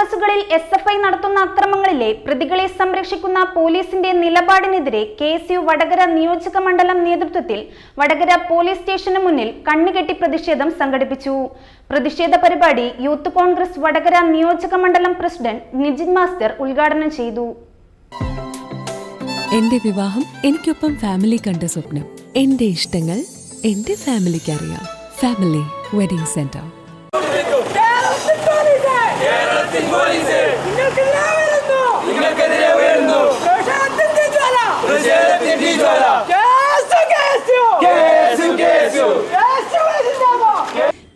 ക്യാമ്പസുകളിൽ S F I നടത്തുന്ന അക്രമങ്ങളിലെ പ്രതികളെ സംരക്ഷിക്കുന്ന പോലീസിന്റെ നിലപാടിനെതിരെ കെ എസ് യു വടകര നിയോജക മണ്ഡലം നേതൃത്വത്തിൽ വടകര പോലീസ് സ്റ്റേഷന് മുന്നിൽ കണ്ണുകെട്ടി പ്രതിഷേധം സംഘടിപ്പിച്ചു. പ്രതിഷേധ പരിപാടി യൂത്ത് കോൺഗ്രസ് വടകര നിയോജക മണ്ഡലം പ്രസിഡന്റ് നിജിൻ മാസ്റ്റർ ഉദ്ഘാടനം ചെയ്തു. എന്റെ വിവാഹം എനിക്കൊപ്പം ഫാമിലി കണ്ട സ്വപ്നം. എന്റെ ഇഷ്ടങ്ങൾ എന്റെ ഫാമിലിക്ക് അറിയാം ഫാമിലി വെഡിങ് സെന്റർ. കേരളത്തിൽ പോലീസ്.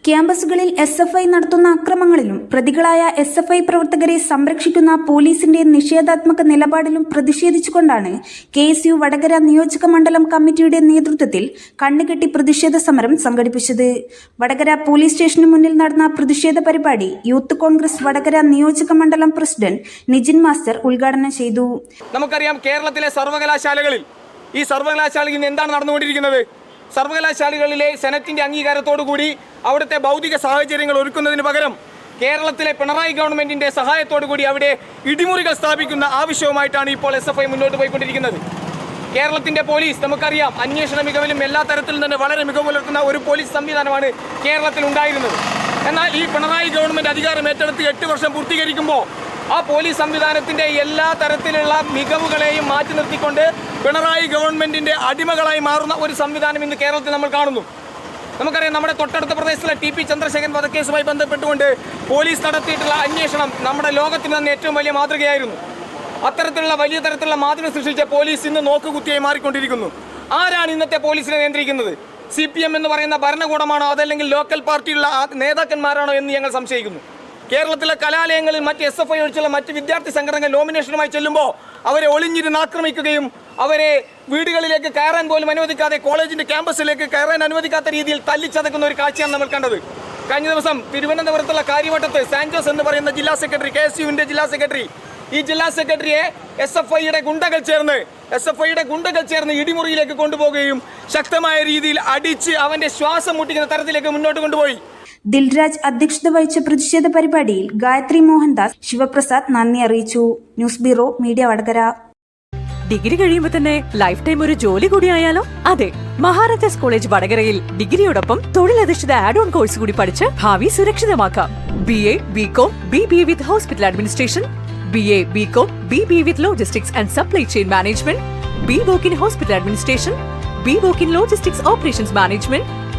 ക്യാമ്പസുകളിൽ എസ് എഫ് ഐ നടത്തുന്ന അക്രമങ്ങളിലും പ്രതികളായ എസ് എഫ് ഐ പ്രവർത്തകരെ സംരക്ഷിക്കുന്ന പോലീസിന്റെ നിഷേധാത്മക നിലപാടിലും പ്രതിഷേധിച്ചുകൊണ്ടാണ് കെ എസ് യു വടകര നിയോജക മണ്ഡലം കമ്മിറ്റിയുടെ നേതൃത്വത്തിൽ കണ്ണുകെട്ടി പ്രതിഷേധ സമരം സംഘടിപ്പിച്ചത്. വടകര പോലീസ് സ്റ്റേഷന് മുന്നിൽ നടന്ന പ്രതിഷേധ പരിപാടി യൂത്ത് കോൺഗ്രസ് വടകര നിയോജക മണ്ഡലം പ്രസിഡന്റ് നിജിൻ മാസ്റ്റർ ഉദ്ഘാടനം ചെയ്തു. നമുക്കറിയാം കേരളത്തിലെ സർവകലാശാലകളിൽ ഈ സർവകലാശാലയിൽ എന്താണ് നടന്നുകൊണ്ടിരിക്കുന്നത്? സർവകലാശാലകളിലെ സെനറ്റിന്റെ അംഗീകാരത്തോടുകൂടി അവിടുത്തെ ഭൗതിക സാഹചര്യങ്ങൾ ഒരുക്കുന്നതിന് പകരം കേരളത്തിലെ പിണറായി ഗവൺമെന്റിന്റെ സഹായത്തോടു കൂടി അവിടെ ഇടിമുറികൾ സ്ഥാപിക്കുന്ന ആവശ്യവുമായിട്ടാണ് ഇപ്പോൾ എസ് എഫ് ഐ മുന്നോട്ട് പോയിക്കൊണ്ടിരിക്കുന്നത്. കേരളത്തിന്റെ പോലീസ് നമുക്കറിയാം അന്വേഷണ മികവിലും എല്ലാ തരത്തിലും തന്നെ വളരെ മികവ് പുലർത്തുന്ന ഒരു പോലീസ് സംവിധാനമാണ് കേരളത്തിൽ ഉണ്ടായിരുന്നത്. എന്നാൽ ഈ പിണറായി ഗവൺമെന്റ് അധികാരം ഏറ്റെടുത്ത് എട്ട് വർഷം പൂർത്തീകരിക്കുമ്പോൾ ആ പോലീസ് സംവിധാനത്തിന്റെ എല്ലാ തരത്തിലുള്ള മികവുകളെയും മാറ്റി നിർത്തിക്കൊണ്ട് പിണറായി ഗവൺമെന്റിന്റെ അടിമകളായി മാറുന്ന ഒരു സംവിധാനം ഇന്ന് കേരളത്തിൽ നമ്മൾ കാണുന്നു. നമുക്കറിയാം നമ്മുടെ തൊട്ടടുത്ത പ്രദേശത്തിലെ ടി പി ചന്ദ്രശേഖരൻ വധക്കേസുമായി ബന്ധപ്പെട്ടുകൊണ്ട് പോലീസ് നടത്തിയിട്ടുള്ള അന്വേഷണം നമ്മുടെ ലോകത്തിന് തന്നെ ഏറ്റവും വലിയ മാതൃകയായിരുന്നു. അത്തരത്തിലുള്ള വലിയ തരത്തിലുള്ള മാതൃക സൃഷ്ടിച്ച പോലീസ് ഇന്ന് നോക്കുകുത്തിയായി മാറിക്കൊണ്ടിരിക്കുന്നു. ആരാണ് ഇന്നത്തെ പോലീസിനെ നിയന്ത്രിക്കുന്നത്? സി പി എം എന്ന് പറയുന്ന ഭരണകൂടമാണോ അതല്ലെങ്കിൽ ലോക്കൽ പാർട്ടിയുള്ള നേതാക്കന്മാരാണോ എന്ന് ഞങ്ങൾ സംശയിക്കുന്നു. കേരളത്തിലെ കലാലയങ്ങളിൽ മറ്റ് എസ് എഫ് ഐ ഒഴിച്ചുള്ള മറ്റ് വിദ്യാർത്ഥി സംഘടനകൾ നോമിനേഷനുമായി ചെല്ലുമ്പോൾ അവരെ ഒളിഞ്ഞിരുന്ന് ആക്രമിക്കുകയും അവരെ വീടുകളിലേക്ക് കയറാൻ പോലും അനുവദിക്കാതെ കോളേജിന്റെ ക്യാമ്പസിലേക്ക് കയറാൻ അനുവദിക്കാത്ത രീതിയിൽ തല്ലിച്ചതക്കുന്ന ഒരു കാഴ്ചയാണ് നമ്മൾ കണ്ടത്. കഴിഞ്ഞ ദിവസം തിരുവനന്തപുരത്തുള്ള കാര്യവട്ടത്ത് സാൻജോസ് എന്ന് പറയുന്ന ജില്ലാ സെക്രട്ടറി കെ എസ് യുവിന്റെ ജില്ലാ സെക്രട്ടറി ഈ ജില്ലാ സെക്രട്ടറിയെ എസ് എഫ് ഐയുടെ ഗുണ്ടകൾ ചേർന്ന് എസ് എഫ് ഐയുടെ ഗുണ്ടകൾ ചേർന്ന് ഇടിമുറിയിലേക്ക് കൊണ്ടുപോവുകയും ശക്തമായ രീതിയിൽ അടിച്ച് അവന്റെ ശ്വാസം മുട്ടിക്കുന്ന തരത്തിലേക്ക് മുന്നോട്ട് കൊണ്ടുപോയി. ദിൽരാജ് അധ്യക്ഷത വഹിച്ച പ്രതിഷേധ പരിപാടിയിൽ ഗായത്രി മോഹൻദാസ് ശിവപ്രസാദ് നന്ദി അറിയിച്ചു. News bureau media Vadakara. Degree കഴിയുമ്പോൾ തന്നെ ലൈഫ് ടൈം ഒരു ജോലി കൂടി ആയാലോ? അതെ മഹാരാജാസ് കോളേജ് വടകരയിൽ ഡിഗ്രിയോടൊപ്പം തൊഴിലധിഷ്ഠിത ആഡ് ഓൺ കോഴ്സ് കൂടി പഠിച്ച് ഭാവി സുരക്ഷിതമാക്കാം. B A B Com B B with hospital administration B A B Com B B with logistics and supply chain management B Voc in hospital administration B Voc in logistics operations management